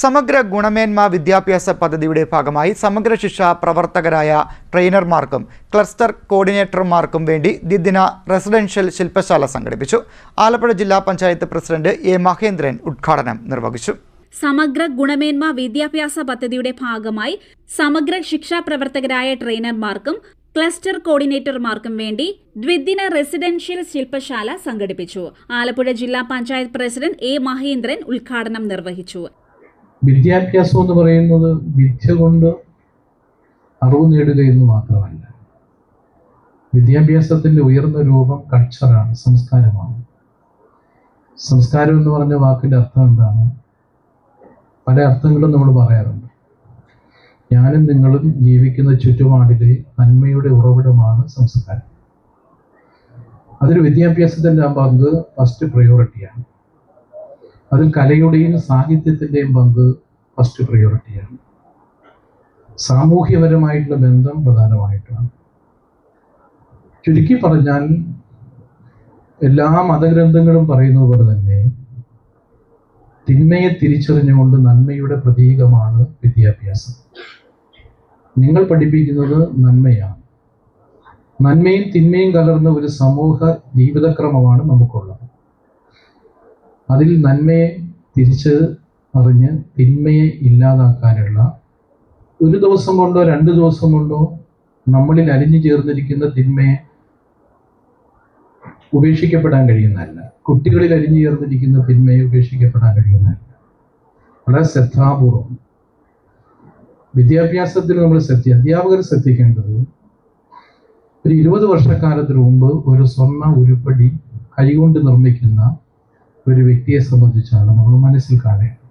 സമഗ്ര ഗുണമേന്മ വിദ്യാഭ്യാസ പദ്ധതിയുടെ ഭാഗമായി സമഗ്ര ശിക്ഷ പ്രവർത്തകരായ ട്രെയിനർമാർക്കും ക്ലസ്റ്റർ കോർഡിനേറ്റർമാർക്കും വേണ്ടി ദ്വിദിന റെസിഡൻഷ്യൽ ശില്പശാല സംഘടിപ്പിച്ചു. ആലപ്പുഴ ജില്ലാ പഞ്ചായത്ത് പ്രസിഡന്റ് എ മഹേന്ദ്രൻ ഉദ്ഘാടനം നിർവഹിച്ചു. സമഗ്ര ഗുണമേന്മ വിദ്യാഭ്യാസ പദ്ധതിയുടെ ഭാഗമായി സമഗ്ര ശിക്ഷാ പ്രവർത്തകരായ ട്രെയിനർമാർക്കും ക്ലസ്റ്റർ കോർഡിനേറ്റർമാർക്കും വേണ്ടി ദ്വിദിന റെസിഡൻഷ്യൽ ശില്പശാല സംഘടിപ്പിച്ചു. ആലപ്പുഴ ജില്ലാ പഞ്ചായത്ത് പ്രസിഡന്റ് എ മഹേന്ദ്രൻ ഉദ്ഘാടനം നിർവഹിച്ചു. വിദ്യാഭ്യാസം എന്ന് പറയുന്നത് വിദ്യ കൊണ്ട് അറിവ് നേടുക എന്ന് മാത്രമല്ല. വിദ്യാഭ്യാസത്തിന്റെ ഉയർന്ന രൂപം കൾച്ചറാണ് സംസ്കാരമാണ്. സംസ്കാരം എന്ന് പറഞ്ഞ വാക്കിന്റെ അർത്ഥം എന്താണ്? പല അർത്ഥങ്ങളും നമ്മൾ പറയാറുണ്ട്. ഞാനും നിങ്ങളും ജീവിക്കുന്ന ചുറ്റുപാടിലെ നന്മയുടെ ഉറവിടമാണ് സംസ്കാരം. അതിൽ വിദ്യാഭ്യാസത്തിന്റെ ആ പങ്ക് ഫസ്റ്റ് പ്രയോറിറ്റിയാണ് അതിൽ കലയുടെയും സാഹിത്യത്തിന്റെയും പങ്ക് ഫസ്റ്റ് പ്രയോറിറ്റിയാണ് സാമൂഹ്യപരമായിട്ടുള്ള ബന്ധം പ്രധാനമായിട്ടാണ്. ചുരുക്കി പറഞ്ഞാൽ എല്ലാ മതഗ്രന്ഥങ്ങളും പറയുന്നത് പോലെ തന്നെ തിന്മയെ തിരിച്ചറിഞ്ഞുകൊണ്ട് നന്മയുടെ പ്രതീകമാണ് വിദ്യാഭ്യാസം. നിങ്ങൾ പഠിപ്പിക്കുന്നത് നന്മയാണ്. നന്മയും തിന്മയും കലർന്ന ഒരു സമൂഹ ജീവിതക്രമമാണ് നമുക്കുള്ളത്. അതിൽ നന്മയെ തിരിച്ച് അറിഞ്ഞ് തിന്മയെ ഇല്ലാതാക്കാനുള്ള ഒരു ദിവസം കൊണ്ടോ രണ്ട് ദിവസം കൊണ്ടോ നമ്മളിൽ അലിഞ്ഞു ചേർന്നിരിക്കുന്ന തിന്മയെ ഉപേക്ഷിക്കപ്പെടാൻ കഴിയുന്നതല്ല. കുട്ടികളിൽ അലിഞ്ഞു ചേർന്നിരിക്കുന്ന തിന്മയെ ഉപേക്ഷിക്കപ്പെടാൻ കഴിയുന്നതല്ല. വളരെ ശ്രദ്ധാപൂർവം. വിദ്യാഭ്യാസത്തിൽ നമ്മൾ ശ്രദ്ധ അധ്യാപകർ ശ്രദ്ധിക്കേണ്ടത് ഒരു ഇരുപത് വർഷക്കാലത്തിന് മുമ്പ് ഒരു സ്വർണ ഉരുപ്പടി കൈകൊണ്ട് നിർമ്മിക്കുന്ന ഒരു വ്യക്തിയെ സംബന്ധിച്ചാണ് നമ്മൾ മനസ്സിൽ കാണേണ്ടത്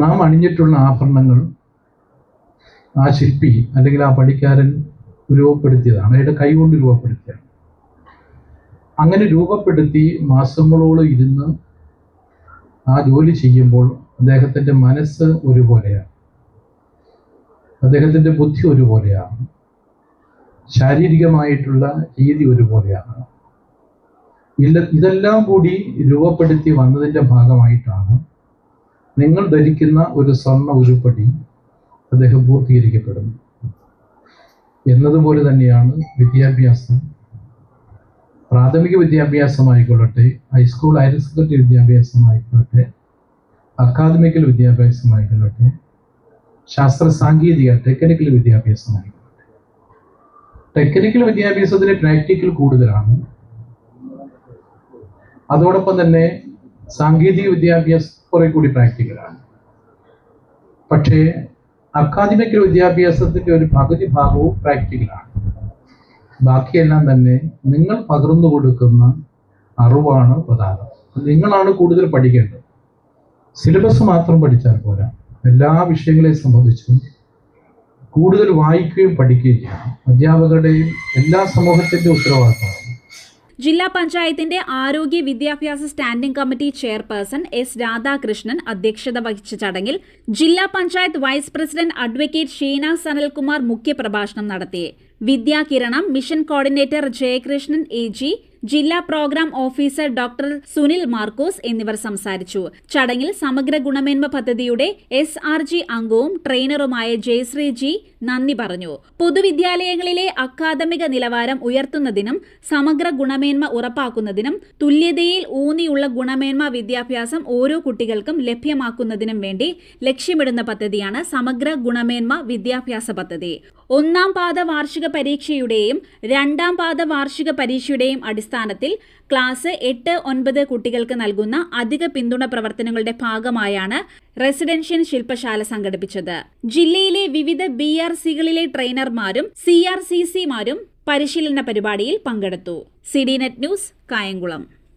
നാം അണിഞ്ഞിട്ടുള്ള ആഭരണങ്ങൾ ആ ശില്പി അല്ലെങ്കിൽ ആ പണിക്കാരൻ രൂപപ്പെടുത്തിയതാണ്. അയാളുടെ കൈകൊണ്ട് രൂപപ്പെടുത്തിയതാണ്. അങ്ങനെ രൂപപ്പെടുത്തി മാസങ്ങളോളം ഇരുന്ന് ആ ജോലി ചെയ്യുമ്പോൾ അദ്ദേഹത്തിന്റെ മനസ്സ് ഒരുപോലെയാണ്. അദ്ദേഹത്തിന്റെ ബുദ്ധി ഒരുപോലെയാണ്. ശാരീരികമായിട്ടുള്ള രീതി ഒരുപോലെയാണ്. ഇതെല്ലാം കൂടി രൂപപ്പെടുത്തി വന്നതിന്റെ ഭാഗമായിട്ടാണ് നിങ്ങൾ ധരിക്കുന്ന ഒരു സ്വർണ ഉരുപ്പടി അദ്ദേഹം പൂർത്തീകരിക്കപ്പെടുന്നു എന്നതുപോലെ തന്നെയാണ് വിദ്യാഭ്യാസം. പ്രാഥമിക വിദ്യാഭ്യാസമായിക്കൊള്ളട്ടെ high school higher secondary academical academical വിദ്യാഭ്യാസമായിക്കൊള്ളട്ടെ ശാസ്ത്ര സാങ്കേതിക ടെക്നിക്കൽ വിദ്യാഭ്യാസമായിക്കൊള്ളട്ടെ. ടെക്നിക്കൽ വിദ്യാഭ്യാസത്തിന് പ്രാക്ടിക്കൽ കൂടുതലാണ്. അതോടൊപ്പം തന്നെ സാങ്കേതിക വിദ്യാഭ്യാസം കുറെ കൂടി പ്രാക്ടിക്കലാണ്. പക്ഷേ അക്കാദമിക് വിദ്യാഭ്യാസത്തിന്റെ ഒരു പകുതി ഭാഗവും പ്രാക്ടിക്കലാണ്. ബാക്കിയെല്ലാം തന്നെ നിങ്ങൾ പകർന്നു കൊടുക്കുന്ന അറിവാണ് പ്രധാനം. നിങ്ങളാണ് കൂടുതൽ പഠിക്കേണ്ടത്. സിലബസ് മാത്രം പഠിച്ചാൽ പോരാ. എല്ലാ വിഷയങ്ങളെയും സംബന്ധിച്ചും കൂടുതൽ വായിക്കുകയും പഠിക്കുകയും ചെയ്യണം അധ്യാപകരുടെയും എല്ലാ സമൂഹത്തിന്റെ ഉത്തരവാദിത്തമാണ്. ജില്ലാ പഞ്ചായത്തിന്റെ ആരോഗ്യ വിദ്യാഭ്യാസ standing committee chairperson S Radhakrishnan അധ്യക്ഷത വഹിച്ച ചടങ്ങിൽ ജില്ലാ panchayat vice president advocate Sheena Sanalkumar മുഖ്യപ്രഭാഷണം നടത്തി. Vidyakiranam mission coordinator Jayakrishnan A G ജില്ലാ programme officer doctor Sunil Markose എന്നിവർ സംസാരിച്ചു. ചടങ്ങിൽ സമഗ്ര ഗുണമേന്മ പദ്ധതിയുടെ എസ് ആർ ജി അംഗവും ട്രെയിനറുമായ ജയശ്രീ ജി നന്ദി പറഞ്ഞു. പൊതുവിദ്യാലയങ്ങളിലെ അക്കാദമിക നിലവാരം ഉയർത്തുന്നതിനും സമഗ്ര ഗുണമേന്മ ഉറപ്പാക്കുന്നതിനും തുല്യതയിൽ ഊന്നിയുള്ള ഗുണമേന്മ വിദ്യാഭ്യാസം ഓരോ കുട്ടികൾക്കും ലഭ്യമാക്കുന്നതിനും വേണ്ടി ലക്ഷ്യമിടുന്ന പദ്ധതിയാണ് സമഗ്ര ഗുണമേന്മ വിദ്യാഭ്യാസ പദ്ധതി. ഒന്നാം പാദ വാർഷിക പരീക്ഷയുടെയും രണ്ടാം പാദ വാർഷിക പരീക്ഷയുടെയും അടിസ്ഥാനത്തിൽ ക്ലാസ് എട്ട് ഒൻപത് കുട്ടികൾക്ക് നൽകുന്ന അധിക പിന്തുണ പ്രവർത്തനങ്ങളുടെ ഭാഗമായാണ് റെസിഡൻഷ്യൽ ശില്പശാല സംഘടിപ്പിച്ചത്. ജില്ലയിലെ വിവിധ ബി ആർ സികളിലെ ട്രെയിനർമാരും സി ആർ സി സിമാരും പരിശീലന പരിപാടിയിൽ പങ്കെടുത്തു. C D net news Kayamkulam.